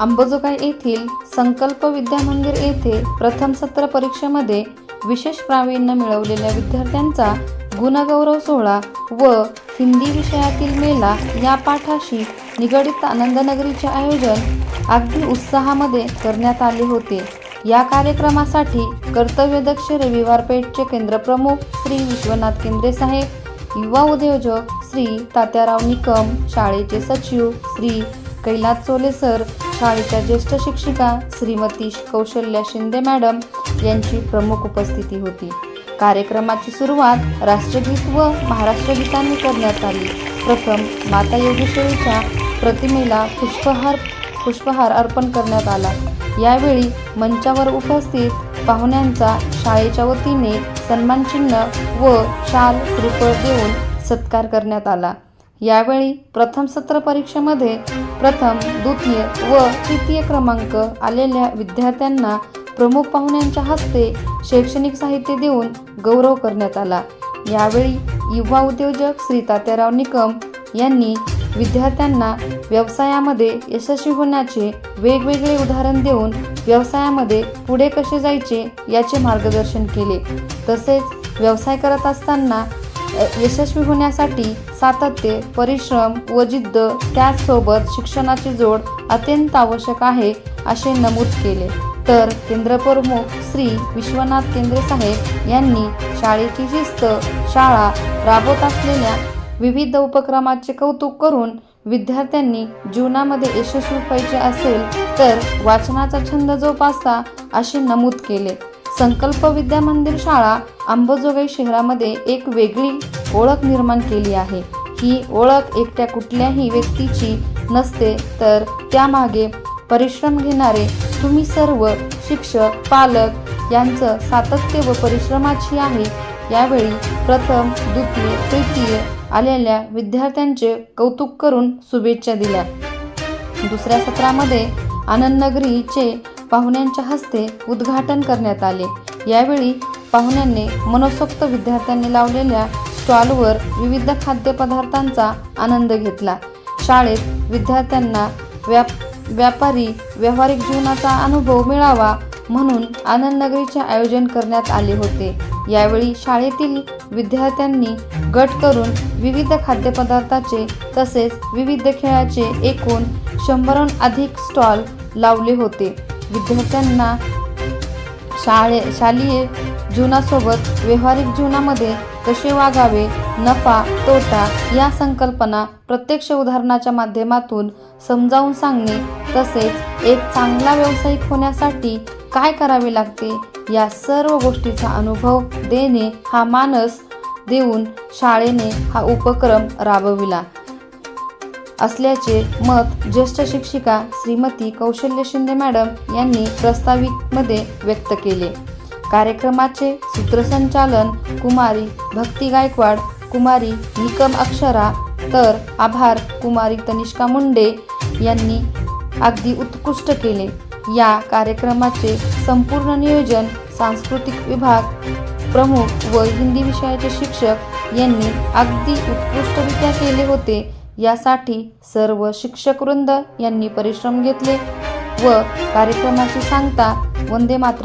अंबाजोगाई येथील संकल्प विद्या मंदिर येथे प्रथम सत्र परीक्षेमध्ये विशेष प्रावीण्य मिळवलेल्या विद्यार्थ्यांचा गुणगौरव सोहळा व हिंदी विषयातील मेला या पाठाशी निगडित आनंदनगरीचे आयोजन अगदी उत्साहामध्ये करण्यात आले होते. या कार्यक्रमासाठी कर्तव्यदक्ष रविवार पेठचे केंद्रप्रमुख श्री विश्वनाथ केंद्रे साहेब युवा उद्योजक श्री तात्याराव निकम शाळेचे सचिव श्री कैलास चोले सर शाळेच्या ज्येष्ठ शिक्षिका श्रीमती कौशल्या शिंदे मॅडम यांची प्रमुख उपस्थिती होती. कार्यक्रमाची सुरुवात राष्ट्रगीत व महाराष्ट्र गीतांनी करण्यात आली. प्रथम माता योगेश्वरीच्या प्रतिमेला पुष्पहार पुष्पहार अर्पण करण्यात आला. यावेळी मंचावर उपस्थित पाहुण्यांचा शाळेच्या वतीने सन्मानचिन्ह व शाल श्रीफळ देऊन सत्कार करण्यात आला. यावेळी प्रथम सत्र परीक्षेमध्ये प्रथम द्वितीय व तृतीय क्रमांक आलेल्या विद्यार्थ्यांना प्रमुख पाहुण्यांच्या हस्ते शैक्षणिक साहित्य देऊन गौरव करण्यात आला. यावेळी युवा उद्योजक श्री तात्याराव निकम यांनी विद्यार्थ्यांना व्यवसायामध्ये यशस्वी होण्याचे वेगवेगळे उदाहरण देऊन व्यवसायामध्ये पुढे कसे जायचे याचे मार्गदर्शन केले. तसेच व्यवसाय करत असताना यशस्वी होण्यासाठी सातत्य परिश्रम व जिद्द त्याचसोबत शिक्षणाची जोड अत्यंत आवश्यक आहे असे नमूद केले. तर केंद्रप्रमुख श्री विश्वनाथ केंद्रे साहेब यांनी शाळेची शिस्त शाळा राबवत असलेल्या विविध उपक्रमाचे कौतुक करून विद्यार्थ्यांनी जीवनामध्ये यशस्वी पाहिजे असेल तर वाचनाचा छंद जोपासता असे नमूद केले. संकल्प विद्या मंदिर शाळा अंबाजोगाई शहरामध्ये एक वेगळी ओळख निर्माण केली आहे. ही ओळख एकट्या कुठल्याही व्यक्तीची नसते तर त्यामागे परिश्रम घेणारे तुम्ही सर्व शिक्षक पालक यांचं सातत्य व परिश्रमाची आहे. यावेळी प्रथम द्वितीय तृतीय आलेल्या विद्यार्थ्यांचे कौतुक करून शुभेच्छा दिल्या. दुसऱ्या सत्रामध्ये आनंदनगरीचे पाहुण्यांच्या हस्ते उद्घाटन करण्यात आले. यावेळी पाहुण्यांनी मनसोक्त विद्यार्थ्यांनी लावलेल्या स्टॉलवर विविध खाद्यपदार्थांचा आनंद घेतला. शाळेत विद्यार्थ्यांना व्याप व्यापारी व्यावहारिक जीवनाचा अनुभव मिळावा म्हणून आनंदनगरीचे आयोजन करण्यात आले होते. यावेळी शाळेतील विद्यार्थ्यांनी गट करून विविध खाद्यपदार्थाचे तसेच विविध खेळाचे एकूण शंभरहून अधिक स्टॉल लावले होते. विद्यार्थ्यांना शाळे शालेय जीवनासोबत व्यावहारिक जीवनामध्ये कसे वागावे नफा तोटा या संकल्पना प्रत्यक्ष उदाहरणाच्या माध्यमातून समजावून सांगणे तसेच एक चांगला व्यावसायिक होण्यासाठी काय करावे लागते या सर्व गोष्टीचा अनुभव देणे हा मानस देऊन शाळेने हा उपक्रम राबविला. असल्याचे मत ज्येष्ठ शिक्षिका श्रीमती कौशल्य शिंदे मॅडम यांनी प्रस्तावितमध्ये व्यक्त केले. कार्यक्रमाचे सूत्रसंचालन कुमारी भक्ती गायकवाड कुमारी निकम अक्षरा तर आभार कुमारी तनिष्का मुंडे यांनी अगदी उत्कृष्ट केले. या कार्यक्रमाचे संपूर्ण नियोजन सांस्कृतिक विभाग प्रमुख व हिंदी विषयाचे शिक्षक यांनी अगदी उत्कृष्टरित्या केले होते. यासाठी सर्व शिक्षक वृंद यांनी परिश्रम घेतले व कार्यक्रमाची सांगता वंदे मात्र